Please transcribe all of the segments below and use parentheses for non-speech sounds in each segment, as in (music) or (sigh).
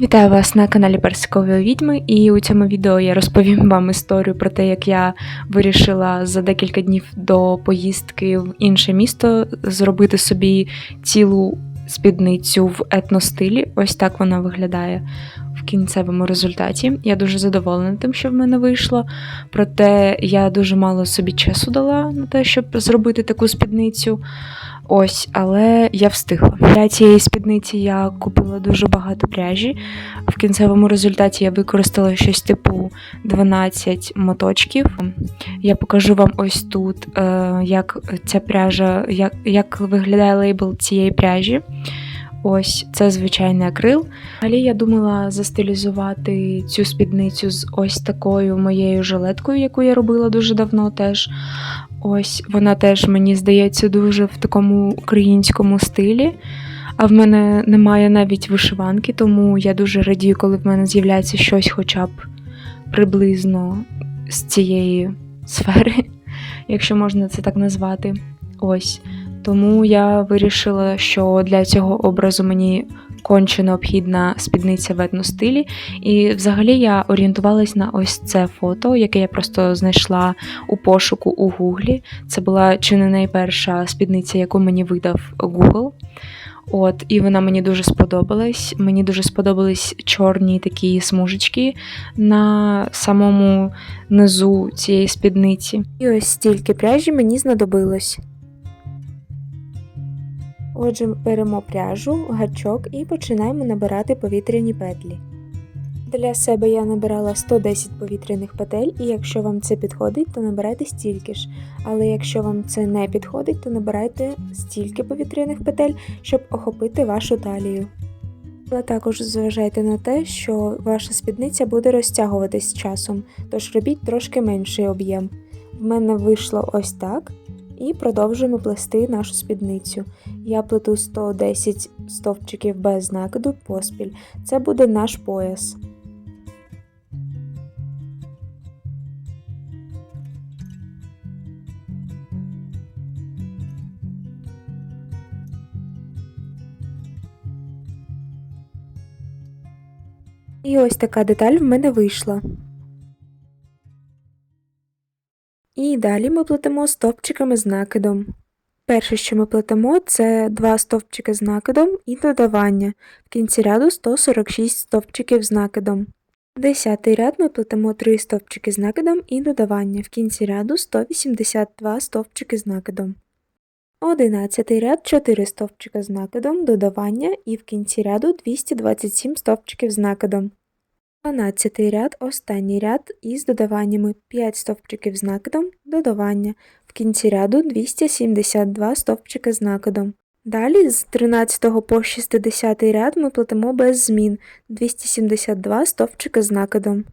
Вітаю вас на каналі Персикової відьми, і у цьому відео я розповім вам історію про те, як я вирішила за декілька днів до поїздки в інше місто зробити собі цілу спідницю в етностилі. Ось так вона виглядає в кінцевому результаті. Я дуже задоволена тим, що в мене вийшло. Проте я дуже мало собі часу дала на те, щоб зробити таку спідницю. Ось, але я встигла. Для цієї спідниці я купила дуже багато пряжі. В кінцевому результаті я використала щось типу 12 моточків. Я покажу вам ось тут, е, як ця пряжа, як, як виглядає лейбл цієї пряжі. Ось це звичайний акрил. Взагалі я думала застилізувати цю спідницю з ось такою моєю жилеткою, яку я робила дуже давно теж. Ось вона теж, мені здається, дуже в такому українському стилі. А в мене немає навіть вишиванки, тому я дуже радію, коли в мене з'являється щось хоча б приблизно з цієї сфери, (laughs) якщо можна це так назвати. Ось. Тому я вирішила, що для цього образу мені конче необхідна спідниця в етностилі. І взагалі я орієнтувалась на ось це фото, яке я просто знайшла у пошуку у Гуглі. Це була чи не найперша спідниця, яку мені видав Google. От, і вона мені дуже сподобалась. Мені дуже сподобались чорні такі смужечки на самому низу цієї спідниці. І ось стільки пряжі мені знадобилось. Отже, беремо пряжу, гачок і починаємо набирати повітряні петлі. Для себе я набирала 110 повітряних петель, і якщо вам це підходить, то набирайте стільки ж. Але якщо вам це не підходить, то набирайте стільки повітряних петель, щоб охопити вашу талію. Але також зважайте на те, що ваша спідниця буде розтягуватись з часом, тож робіть трошки менший об'єм. В мене вийшло ось так. І продовжуємо плести нашу спідницю. Я плету 110 стовпчиків без накиду поспіль. Це буде наш пояс. І ось така деталь в мене вийшла. І далі ми плетемо стовпчиками з накидом. Перше, що ми плетемо, це два стовпчики з накидом і додавання. В кінці ряду 146 стовпчиків з накидом. Десятий ряд ми плетемо 3 стовпчики з накидом і додавання. В кінці ряду 182 стовпчики з накидом. Одинадцятий ряд 4 стовпчика з накидом, додавання і в кінці ряду 227 стовпчиків з накидом. 12 ряд, останній ряд із додаваннями 5 стовпчиків з накидом, додавання. В кінці ряду 272 стовпчики з накидом. Далі з 13 по 60 ряд ми платимо без змін 272 стовпчики з накидом.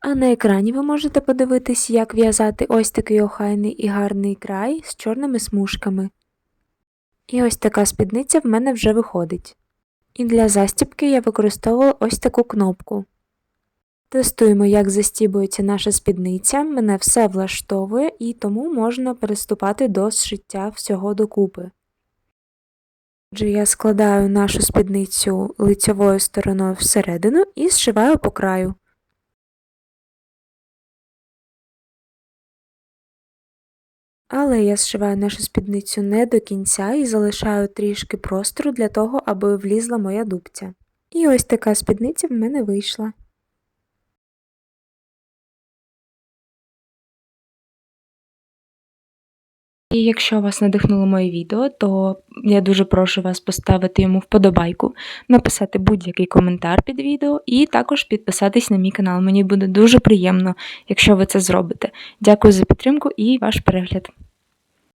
А на екрані ви можете подивитись, як в'язати ось такий охайний і гарний край з чорними смужками. І ось така спідниця в мене вже виходить. І для застібки я використовувала ось таку кнопку. Тестуємо, як застібується наша спідниця, мене все влаштовує і тому можна переступати до зшиття всього докупи. Отже, я складаю нашу спідницю лицьовою стороною всередину і зшиваю по краю. Але я зшиваю нашу спідницю не до кінця і залишаю трішки простору для того, аби влізла моя дубця. І ось така спідниця в мене вийшла. І якщо вас надихнуло моє відео, то я дуже прошу вас поставити йому вподобайку, написати будь-який коментар під відео і також підписатись на мій канал. Мені буде дуже приємно, якщо ви це зробите. Дякую за підтримку і ваш перегляд.